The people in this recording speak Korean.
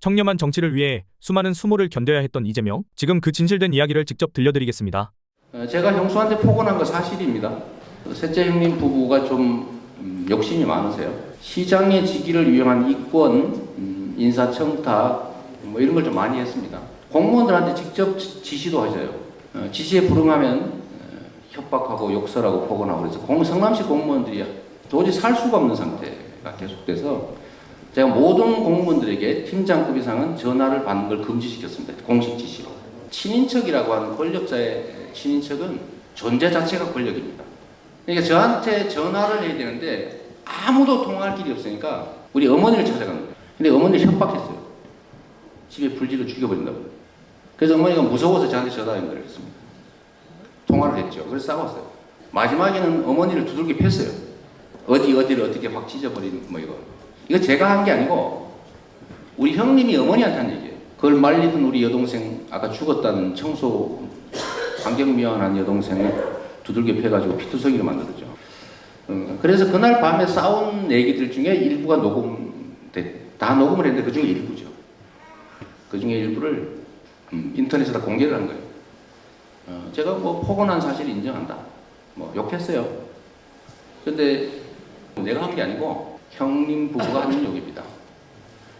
청렴한 정치를 위해 수많은 수모를 견뎌야 했던 이재명. 지금 그 진실된 이야기를 직접 들려드리겠습니다. 어, 제가 형수한테 포건한 거 사실입니다. 셋째 형님 부부가 좀 음, 욕심이 많으세요. 시장의 직위를 이용한 이권, 음, 인사청탁 뭐 이런 걸 좀 많이 했습니다. 공무원들한테 직접 지- 지시도 하셔요. 어, 지시에 불응하면 어, 협박하고 욕설하고 포건하고 그래서 공, 성남시 공무원들이 도저히 살 수가 없는 상태가 계속돼서 제가 모든 공무원들에게 팀장급 이상은 전화를 받는 걸 금지시켰습니다. 공식 지시로. 친인척이라고 하는 권력자의 친인척은 존재 자체가 권력입니다. 그러니까 저한테 전화를 해야 되는데 아무도 통화할 길이 없으니까 우리 어머니를 찾아간 거예요. 근데 어머니를 협박했어요. 집에 불지를 죽여버린다고. 그래서 어머니가 무서워서 저한테 전화 연결을 했습니다. 통화를 했죠. 그래서 싸웠어요. 마지막에는 어머니를 두들겨 팼어요. 어디 어디를 어떻게 확 찢어버린 뭐 이거. 이거 제가 한 게 아니고 우리 형님이 어머니한테 한 얘기예요. 그걸 말리던 우리 여동생 아까 죽었다는 청소 환경미화한 여동생을 두들겨 패가지고 피투성이로 만들었죠. 어, 그래서 그날 밤에 싸운 얘기들 중에 일부가 녹음돼 다 녹음을 했는데 그 중에 일부죠. 그 중에 일부를 음, 인터넷에다 공개를 한 거예요. 어, 제가 뭐 포건한 사실을 인정한다. 뭐 욕했어요. 근데 내가 한 게 아니고 형님 부부가 하는 욕입니다.